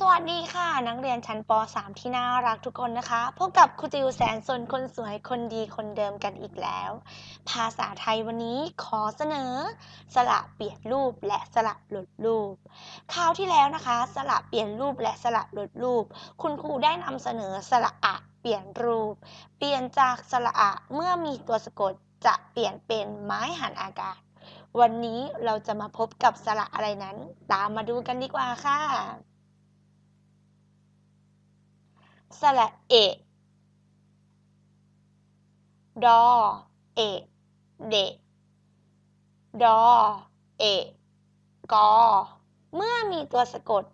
สวัสดีค่ะ นักเรียนชั้นป .3 ที่น่ารักทุกคนนะคะ พบกับครูจิวแสนสนคนสวยคนดีคนเดิมกันอีกแล้ว ภาษาไทยวันนี้ขอเสนอ สระเปลี่ยนรูปและสระลดรูป คราวที่แล้วนะคะ สระเปลี่ยนรูปและสระลดรูป คุณครูได้นำเสนอสระอะเปลี่ยนรูป เปลี่ยนจากสระอะเมื่อมีตัวสะกดจะเปลี่ยนเป็นไม้หันอากาศ วันนี้เราจะมาพบกับสระอะไรนั้น ตามมาดูกันดีกว่าค่ะ สระเอ ดอ เอ เด ดอ เอ กอ เมื่อมีตัวสะกด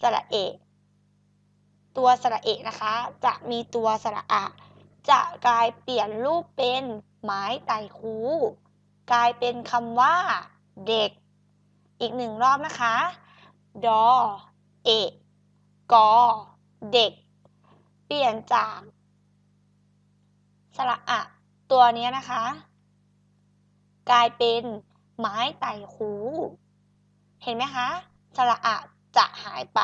สระเอ ตัวสระเอนะคะ จะมีตัวสระอะจะกลายเปลี่ยนรูปเป็นไม้ไต่คู กลายเป็นคำว่า เด็ก อีกหนึ่งรอบนะคะ ดอ เอกอ เด็ก เปลี่ยนจากสระอะตัวนี้นะคะ กลายเป็นไม้ไต่คู เห็นไหมคะ สระอะจะหายไป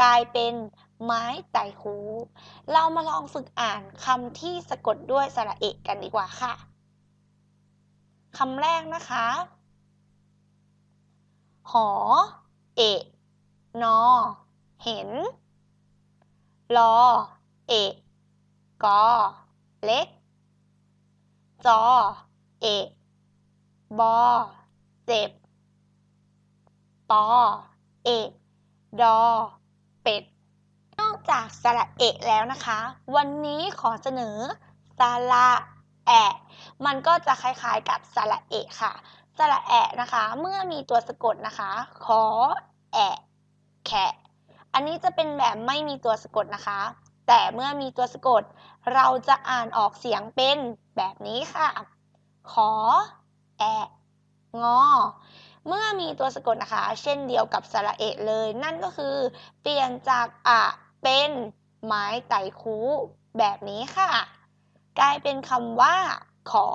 กลายเป็นไม้ไต่คู เรามาลองฝึกอ่านคำที่สะกดด้วยสระเอะกันดีกว่าค่ะคำแรกนะคะ หอ เอะนอ เห็น รอ เอะกอเล็ก จอ เอะบอ เจ็บ ปอ เอะดอ เป็ด นอกจากสระเอะแล้วนะคะ วันนี้ขอเสนอสระแอะมันก็จะคล้ายๆกับสระเอะค่ะ สระแอะนะคะ เมื่อมีตัวสะกดนะคะ ขอ แอะ แขะ อันนี้จะเป็นแบบไม่มีตัวสะกดนะคะ แต่เมื่อมีตัวสะกด เราจะอ่านออกเสียงเป็นแบบนี้ค่ะ ขอ แอะ งอ เมื่อมีตัวสะกดนะคะ เช่นเดียวกับสระเอะเลย นั่นก็คือ เปลี่ยนจากอะเป็นไม้ไต่คูแบบนี้ค่ะ กลายเป็นคำว่า ขอ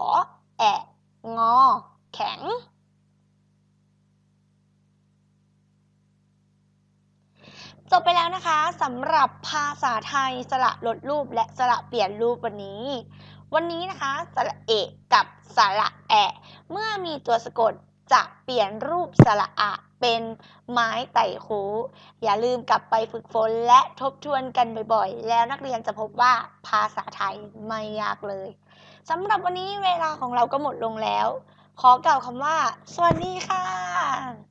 แอะ งอ แข็ง จบไปแล้วนะคะสำหรับภาษาไทยสระลดรูปและสระเปลี่ยนรูปวันนี้ วันนี้นะคะสระเอะกับสระแอะเมื่อมีตัวสะกดจะเปลี่ยนรูปสระอะเป็นไม้ไต่คูอย่าลืมกลับไปฝึกฝนและทบทวนกันบ่อยๆ แล้วนักเรียนจะพบว่าภาษาไทยไม่ยากเลยสำหรับวันนี้เวลาของเราก็หมดลงแล้ว ขอกล่าวคำว่า สวัสดีค่ะ